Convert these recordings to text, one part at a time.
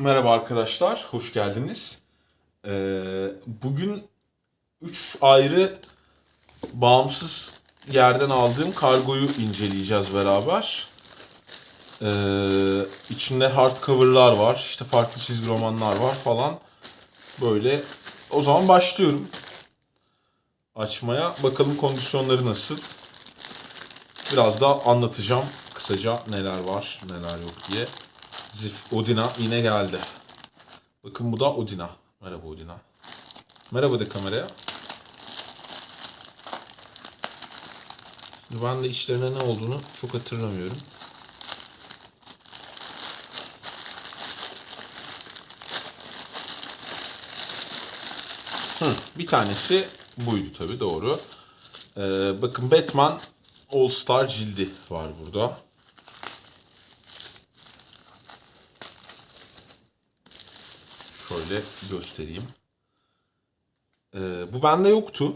Merhaba arkadaşlar, hoş geldiniz. Ee, bugün 3 ayrı bağımsız yerden aldığım kargoyu inceleyeceğiz beraber. Ee, içinde hardcover'lar var, işte farklı çizgi romanlar var falan. Böyle. O zaman başlıyorum açmaya. Bakalım kondisyonları nasıl. Biraz da anlatacağım kısaca neler var, neler yok diye. Zif Odina yine geldi. Bakın bu da Odina. Merhaba Odina. Merhaba de kameraya. Şimdi ben de içlerine ne olduğunu çok hatırlamıyorum. Hı, bir tanesi buydu tabi doğru. Ee, bakın Batman All Star cildi var burada. Şöyle göstereyim. Ee, bu bende yoktu.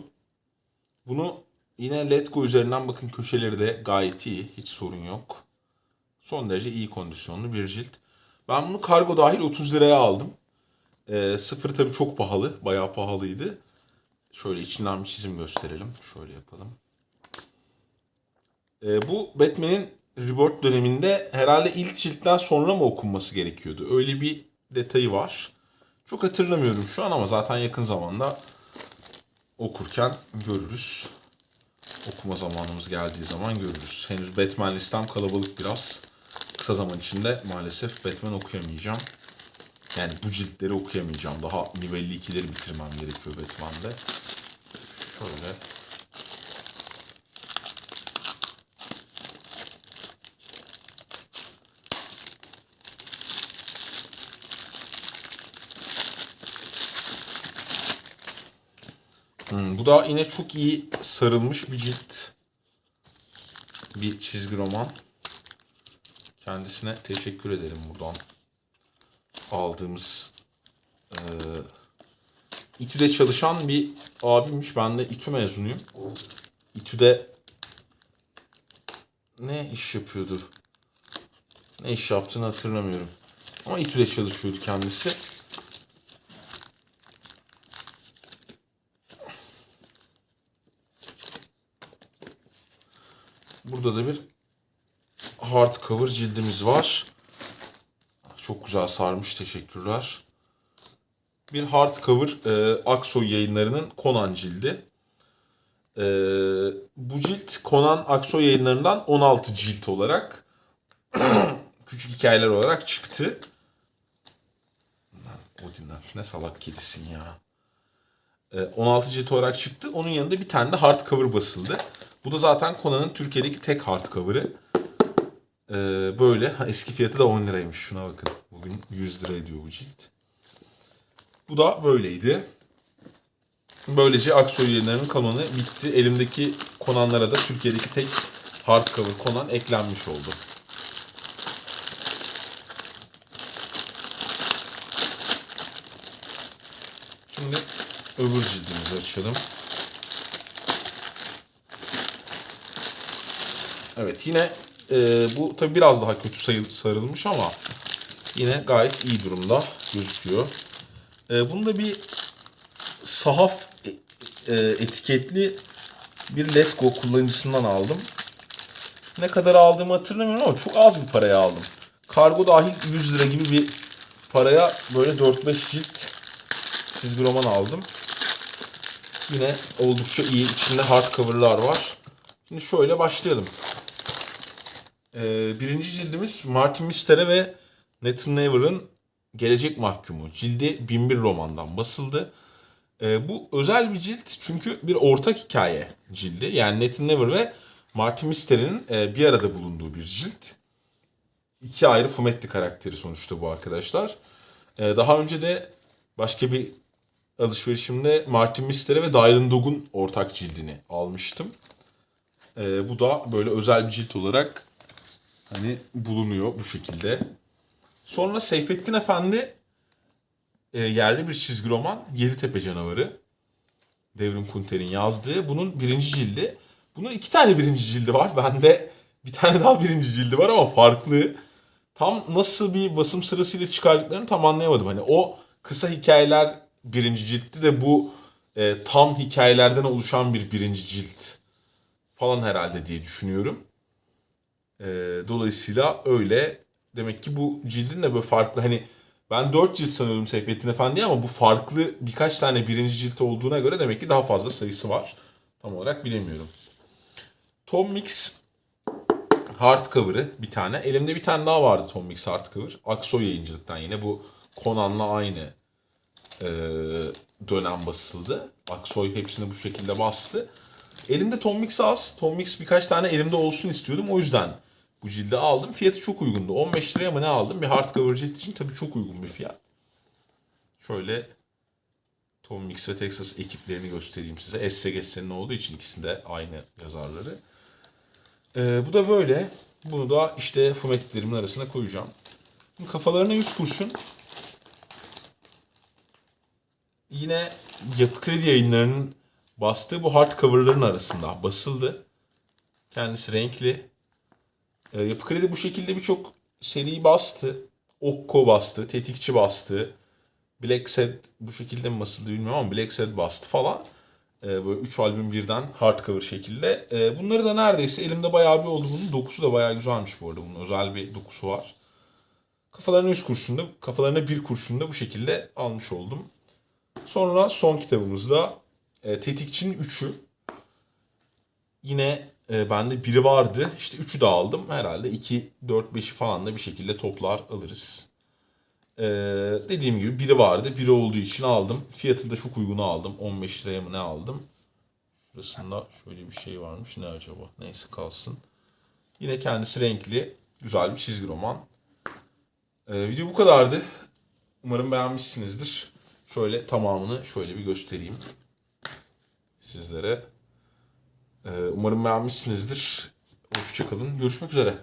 Bunu yine Letgo üzerinden bakın köşeleri de gayet iyi. Hiç sorun yok. Son derece iyi kondisyonlu bir cilt. Ben bunu kargo dahil 30 liraya aldım. Ee, sıfır tabii çok pahalı. Bayağı pahalıydı. Şöyle içinden bir çizim gösterelim. Şöyle yapalım. Ee, bu Batman'in Rebirth döneminde herhalde ilk ciltten sonra mı okunması gerekiyordu? Öyle bir detayı var. Çok hatırlamıyorum şu an ama zaten yakın zamanda okurken görürüz. Okuma zamanımız geldiği zaman görürüz. Henüz Batman listem kalabalık biraz. Kısa zaman içinde maalesef Batman okuyamayacağım. Yani bu ciltleri okuyamayacağım. Daha nivelli ikileri bitirmem gerekiyor Batman'de. Şöyle Hmm, bu da yine çok iyi sarılmış bir cilt. Bir çizgi roman. Kendisine teşekkür ederim buradan. Aldığımız e, İTÜ'de çalışan bir abimmiş. Ben de İTÜ mezunuyum. İTÜ'de ne iş yapıyordu? Ne iş yaptığını hatırlamıyorum. Ama İTÜ'de çalışıyordu kendisi. Burada da bir hardcover cildimiz var. Çok güzel sarmış. Teşekkürler. Bir hardcover e, Aksoy yayınlarının Conan cildi. E, bu cilt Conan Aksoy yayınlarından 16 cilt olarak küçük hikayeler olarak çıktı. Odin'den ne salak kedisin ya. E, 16 cilt olarak çıktı. Onun yanında bir tane de hardcover basıldı. Bu da zaten Conan'ın Türkiye'deki tek hardcover'ı. Ee, böyle. Ha, eski fiyatı da 10 liraymış. Şuna bakın. Bugün 100 lira ediyor bu cilt. Bu da böyleydi. Böylece Aksoy yayınlarının kanonu bitti. Elimdeki Conan'lara da Türkiye'deki tek hardcover Conan eklenmiş oldu. Şimdi öbür cildimizi açalım. Evet yine e, bu tabi biraz daha kötü sarılmış ama yine gayet iyi durumda gözüküyor. E, bunda bir sahaf e, e, etiketli bir Letgo kullanıcısından aldım. Ne kadar aldığımı hatırlamıyorum ama çok az bir paraya aldım. Kargo dahil 100 lira gibi bir paraya böyle 4-5 cilt çizgi roman aldım. Yine oldukça iyi. İçinde hardcover'lar var. Şimdi şöyle başlayalım. Ee, birinci cildimiz Martin Mistere ve Nathan Never'ın Gelecek Mahkumu. Cildi 1001 romandan basıldı. Ee, bu özel bir cilt çünkü bir ortak hikaye cildi. Yani Nathan Never ve Martin Mistere'nin e, bir arada bulunduğu bir cilt. İki ayrı Fumetti karakteri sonuçta bu arkadaşlar. Ee, daha önce de başka bir alışverişimde Martin Mistere ve Dylan Dog'un ortak cildini almıştım. Ee, bu da böyle özel bir cilt olarak hani bulunuyor bu şekilde. Sonra Seyfettin Efendi e, yerli bir çizgi roman Yeditepe Canavarı. Devrim Kunter'in yazdığı. Bunun birinci cildi. Bunun iki tane birinci cildi var. Bende bir tane daha birinci cildi var ama farklı. tam nasıl bir basım sırasıyla çıkardıklarını tam anlayamadım. Hani o kısa hikayeler birinci ciltti de bu e, tam hikayelerden oluşan bir birinci cilt falan herhalde diye düşünüyorum. E, dolayısıyla öyle. Demek ki bu cildin de böyle farklı hani ben 4 cilt sanıyordum Seyfettin Efendi ama bu farklı birkaç tane birinci cilt olduğuna göre demek ki daha fazla sayısı var. Tam olarak bilemiyorum. Tom Mix hardcover'ı bir tane. Elimde bir tane daha vardı Tom Mix hardcover. Aksoy yayıncılıktan yine bu Conan'la aynı e, dönem basıldı. Aksoy hepsini bu şekilde bastı. Elimde Tom Mix az. Tom Mix birkaç tane elimde olsun istiyordum. O yüzden bu cildi aldım. Fiyatı çok uygundu. 15 liraya mı ne aldım? Bir hardcover cilt için tabii çok uygun bir fiyat. Şöyle Tom Mix ve Texas ekiplerini göstereyim size. Esseges'in olduğu için ikisinde aynı yazarları. Ee, bu da böyle. Bunu da işte fumetlerimin arasına koyacağım. Şimdi kafalarına 100 kurşun. Yine Yapı Kredi yayınlarının bastığı bu hardcover'ların arasında basıldı. Kendisi renkli. Ee, Yapı Kredi bu şekilde birçok seri bastı. Okko bastı, Tetikçi bastı. Black Sad bu şekilde mi basıldı bilmiyorum ama Black Sad bastı falan. Ee, böyle 3 albüm birden hardcover şekilde. Ee, bunları da neredeyse elimde bayağı bir oldu bunun. Dokusu da bayağı güzelmiş bu arada. Bunun özel bir dokusu var. Kafalarına 3 kurşunda, kafalarına bir kurşunda bu şekilde almış oldum. Sonra son kitabımızda e, Tetikçi'nin 3'ü. Yine e, bende biri vardı. İşte 3'ü de aldım. Herhalde 2, 4, 5'i falan da bir şekilde toplar alırız. Ee, dediğim gibi biri vardı. Biri olduğu için aldım. Fiyatını da çok uyguna aldım. 15 liraya mı ne aldım? Şurasında şöyle bir şey varmış. Ne acaba? Neyse kalsın. Yine kendisi renkli. Güzel bir çizgi roman. Ee, video bu kadardı. Umarım beğenmişsinizdir. Şöyle tamamını şöyle bir göstereyim. Sizlere. Ee, umarım beğenmişsinizdir. Hoşçakalın. Görüşmek üzere.